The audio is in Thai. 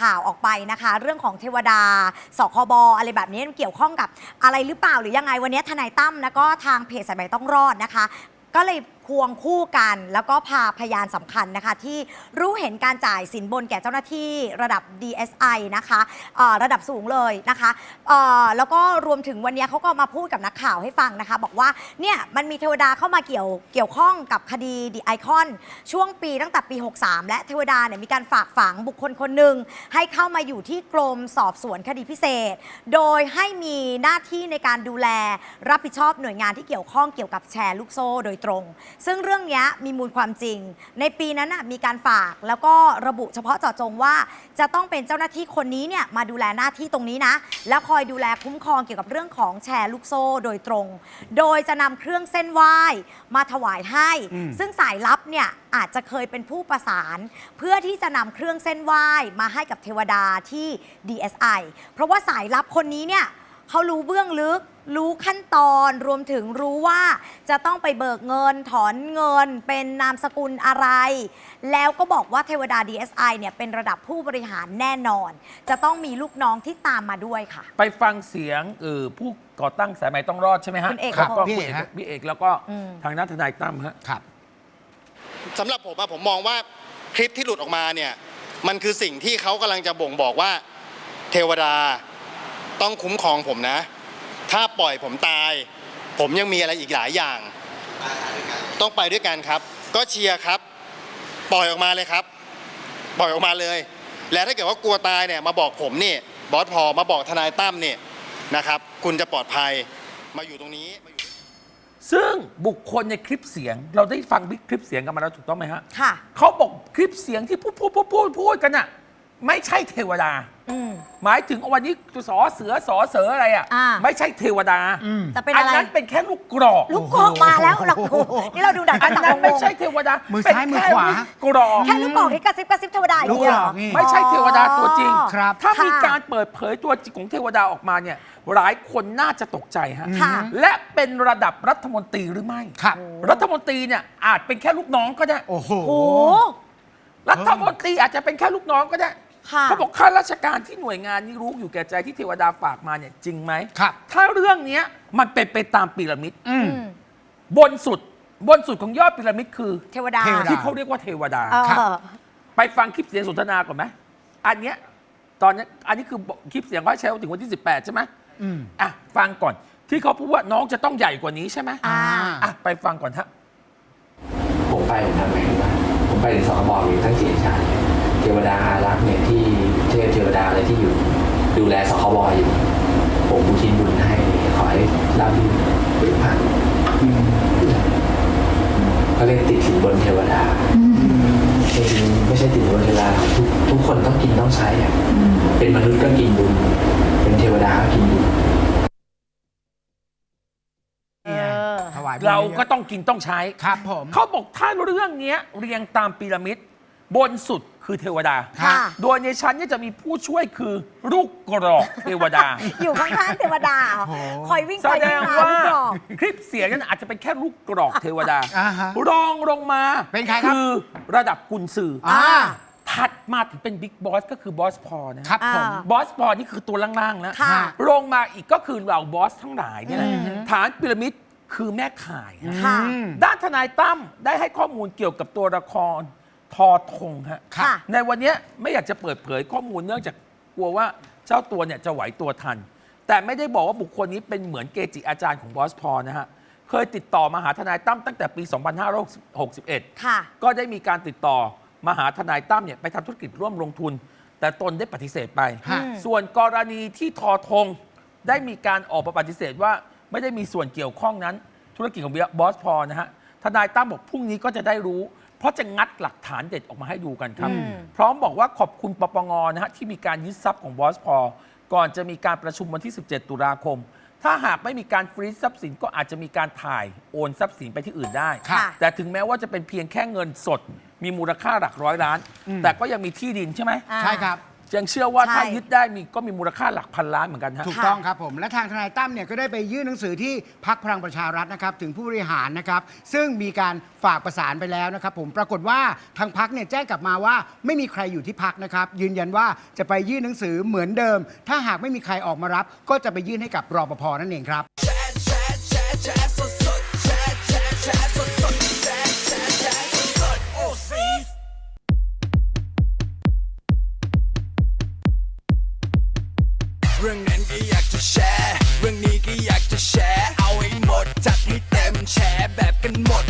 ข่าวออกไปนะคะ เรื่องของเทวดาสคบอะไรแบบนี้มันเกี่ยวข้องกับอะไรหรือเปล่าหรือยังไงวันนี้ทนายตั้มแล้วก็ทางเพจสายใหม่ต้องรอดนะคะ ก็เลย ควงคู่กัน แล้วก็พาพยานสำคัญนะคะ ที่รู้เห็นการจ่ายสินบนแก่เจ้าหน้าที่ระดับ DSI นะคะเอ่อระดับสูงเลยนะคะเอ่อแล้วก็รวมถึงวันนี้เขาก็มาพูดกับนักข่าวให้ฟังนะคะ บอกว่าเนี่ยมันมีเทวดาเข้ามาเกี่ยวเกี่ยวข้องกับคดีดีไอคอนช่วงปีตั้งแต่ปี 63 และเทวดาเนี่ยมีการฝากฝังบุคคลคนหนึ่งให้เข้ามาอยู่ที่กรมสอบสวนคดีพิเศษ โดยให้มีหน้าที่ในการดูแลรับผิดชอบหน่วยงานที่เกี่ยวข้องเกี่ยวกับแชร์ลูกโซ่โดยตรงซึ่งเรื่องเนี้ยมีมูลความจริง ในปีนั้นน่ะมีการฝากแล้วก็ระบุเฉพาะเจาะจงว่า จะต้องเป็นเจ้าหน้าที่คนนี้เนี่ยมาดูแลหน้าที่ตรงนี้นะ แล้วคอยดูแลคุ้มครองเกี่ยวกับเรื่องของแชร์ลูกโซ่โดยตรง โดยจะนำเครื่องเส้นไหว้มาถวายให้ อืม ซึ่งสายลับเนี่ยอาจจะเคยเป็นผู้ประสาน เพื่อที่จะนำเครื่องเส้นไหว้มาให้กับเทวดาที่ DSI เพราะว่าสายลับคนนี้เนี่ย เขารู้เบื้องลึก รู้ขั้นตอนรวมถึงรู้ว่าจะต้องไปเบิกเงินถอนเงิน เป็นนามสกุลอะไร แล้วก็บอกว่าเทวดา DSI เนี่ยเป็นระดับผู้บริหารแน่นอน จะต้องมีลูกน้องที่ตามมาด้วยค่ะ ไปฟังเสียงเออผู้ก่อตั้งสายไหมต้องรอดใช่ไหมฮะคุณเอกแล้วก็พี่คุณเอกเอกฮะ พี่เอกแล้วก็อืม ทางนักทนายตั้มฮะ ครับ สำหรับผมอะผมมองว่าคลิปที่หลุดออกมาเนี่ย มันคือสิ่งที่เขากำลังจะบ่งบอกว่า เทวดา ต้องคุ้มครองผมนะ ถ้าปล่อยผมตาย ผมยังมีอะไรอีกหลายอย่าง ต้องไปด้วยกันครับ ก็เชียร์ครับ ปล่อยออกมาเลยครับ ปล่อยออกมาเลย และถ้าเกิดว่ากลัวตายเนี่ยมาบอกผมนี่บอสพอมาบอกทนายตั้มเนี่ยนะครับ คุณจะปลอดภัยมาอยู่ตรงนี้มาอยู่ ซึ่งบุคคลในคลิปเสียง เราได้ฟังคลิปเสียงกันมาแล้วถูกต้องไหมฮะค่ะ เขาบอกคลิปเสียงที่พูดพูดพูดพูดพูดกันน่ะ ไม่ใช่เทวดา อืม หมายถึงวันนี้สอเสือสอเสืออะไรอะ อ่า ไม่ใช่เทวดาอืม แต่เป็นอัอะไร นั้นเป็นแค่ลูกกรอกลูกกอกมาแล้วเราดูนี่เราดูดักอันจับนั้นงไม่งใช่เทวดามือเป็นซ้ายมือแค่ขวาลูกกรอก แค่ลูกกอกที่กระซิบกระซิบเทวดาอย่างลูกเดีกยรวอกนี่ ไม่ใช่เทวดาตัวจริงครับ ถ้ามีค่ะการเปิดเผยตัวจริงของเทวดาออกมาเนี่ย หลายคนน่าจะตกใจฮะ ค่ะ และเป็นระดับรัฐมนตรีหรือไม่ ครับ รัฐมนตรีเนี่ยอาจเป็นแค่ลูกน้องก็ได้ โอ้โห โอ้รัฐมนตรีอาจจะเป็นแค่ลูกน้องก็ได้ ค่ะ เขาบอกข้าราชการที่หน่วยงานนี้รู้อยู่แก่ใจที่เทวดาฝากมาเนี่ยจริงไหมครับถ้าเรื่องเนี้ยมันเป็นไปตามพีระมิดอืม อืมบนสุดบนสุดของยอดพีระมิดคือเทวดาเทวดาที่เขาเรียกว่าเทวดา เออครับไปฟังคลิปเสียงสนทนาก่อนไหมอันเนี้ยตอนเนี้ยอันนี้คือคลิปเสียงเขาใช้ถึงวันที่ 18 ใช่ไหมอืมอะฟังก่อนที่เขาพูดว่าน้องจะต้องใหญ่กว่านี้ใช่ไหมอ่า อะไปฟังก่อนฮะผมไปผมทำไงรู้ป่ะผมไปถึงสคบอยู่ทั้งสี่ชาติเนี่ย เทวดาอารักษ์เนี่ยที่เทพเทวดาอะไรที่อยู่ ดูแลสคบอยู่ ผมอุทิศบุญให้ขอให้รับรื่นปึกพันก็เลยติดสินบนเทวดาจริงๆไม่ใช่ติดสินบนเทวดาหรอกทุกทุกคนต้องกินต้องใช้อะเป็นมนุษย์ก็กินบุญ เป็นเทวดาก็กินบุญเออถวายบุญเราก็ต้องกินต้องใช้ ครับผม เขาบอกถ้าเรื่องเนี้ยเรียงตามพีระมิด บนสุดคือเทวดา ค่ะ โดยในชั้นเนี้จะมีผู้ช่วยคือลูกกรอกเทวดา อยู่ข้างๆเทวดาเหรอโอ้โหคอยวิ่งแสไปดวิ่งงมาว่าลูกกรอก คลิปเสียงนั้นอาจจะเป็นแค่ลูกกรอกเทวดา อ่าฮะรองลงมาเป็นใครครับ อระดับกุนซือออ่าถัดมาถึงเป็นบิ๊กบอสก็คือบอสพอนะ ครับผม อ่า บอสพอนี่คือตัวล่างๆนะค่ะ ลงมาอีกก็คือเหล่าบอสทั้งหลายเนี่ยแหละอืมฐานพีระมิดคือแม่ข่ายฮะค่ะ อืม ด้านทนายตั้มได้ให้ข้อมูลเกี่ยวกับตัวละคร ทอทงฮะค่ะ ในวันเนี้ยไม่อยากจะเปิดเผยข้อมูลเนื่องจากกลัวว่าเจ้าตัวเนี่ยจะไหวตัวทัน แต่ไม่ได้บอกว่าบุคคลนี้เป็นเหมือนเกจิอาจารย์ของบอสพอนะฮะ เคยติดต่อมาหาทนายตั้มตั้งแต่ปี 2561 ค่ะ ก็ได้มีการติดต่อมาหาทนายตั้มเนี่ยไปทำธุรกิจร่วมลงทุน แต่ตนได้ปฏิเสธไป ฮะ ส่วนกรณีที่ทอทงได้มีการออกมาปฏิเสธว่าไม่ได้มีส่วนเกี่ยวข้องนั้น ธุรกิจของบอสพอนะฮะทนายตั้มบอกพรุ่งนี้ก็จะได้รู้ เพราะจะงัดหลักฐานเด็ดออกมาให้ดูกันครับ อืม พร้อมบอกว่าขอบคุณปปงนะฮะที่มีการยึดทรัพย์ของบอสพอก่อนจะมีการประชุมวันที่ 17 ตุลาคม ถ้าหากไม่มีการฟรีซทรัพย์สินก็อาจจะมีการถ่ายโอนทรัพย์สินไปที่อื่นได้ ค่ะ แต่ถึงแม้ว่าจะเป็นเพียงแค่เงินสด มีมูลค่าหลักร้อยล้านอืมแต่ก็ยังมีที่ดินใช่ไหม อ่า ใช่ครับ ยังเชื่อว่าถ้าใช่ ยึดได้มีก็มีมูลค่าหลักพันล้านเหมือนกันฮะ ถูกต้องครับผมและทางทนายตั้มเนี่ยก็ได้ไปยื่นหนังสือที่พักพลังประชารัฐนะครับถึงผู้บริหารนะครับซึ่งมีการฝากประสานไปแล้วนะครับผมปรากฏว่าทางพักเนี่ยแจ้งกลับมาว่าไม่มีใครอยู่ที่พักนะครับยืนยันว่าจะไปยื่นหนังสือเหมือนเดิม ถ้าหากไม่มีใครออกมารับ ก็จะไปยื่นให้กับรปภนั่นเองครับ เรื่องนั้นก็อยากจะแชร์ เรื่องนี้ก็อยากจะแชร์ เอาให้หมดจัดให้เต็มแชร์แบบกันหมด